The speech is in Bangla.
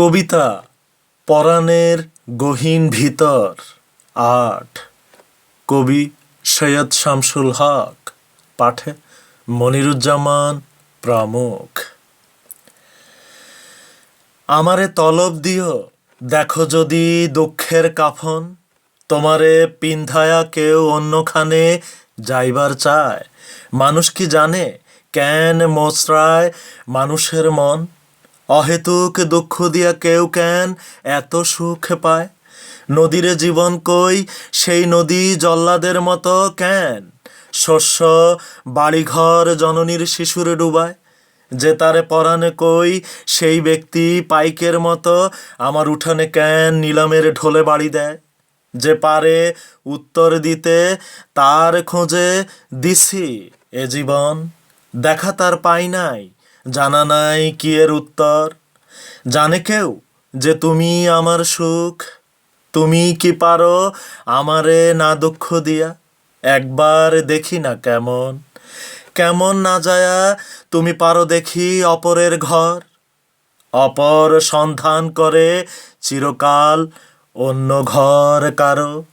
কবিতা পরাণের গহীন ভিতর। আট। কবি সৈয়দ শামসুল হক। পাঠে মনিরুজ্জামান প্রমুখ। আমারে তলব দিও, দেখো যদি দুঃখের কাফন। তোমারে পিন্ধায়া কেউ অন্যখানে যাইবার চায়। মানুষ কি জানে, কেন মোচড়ায় মানুষের মন? অহেতুক দুঃখ দিয়া কেউ কেন এত সুখ পায়? নদীরে জীবন কই, সেই নদী জল্লাদের মতো কেন? শস্য, বাড়িঘর জননীর শিশুরে ডুবায়। যে তারে পরাণে কই, সেই ব্যক্তি পাইকের মতো আমার উঠানে কেন নিলামের ঢোলে বাড়ি দেয়? যে পারে উত্তর দিতে, তার খোঁজে দিছি এ জীবন। দেখা তার পাই নাই জানা নাই কি এর উত্তর? জানে কেউ যে তুমি আমার সুখ? তুমি কি পারো আমারে না দুঃখ দিয়া? একবার দেখি না কেমন? কেমন না যায়া তুমি পারো দেখি অপরের ঘর? অপর সন্ধান করে চিরকাল অন্য ঘর কারও?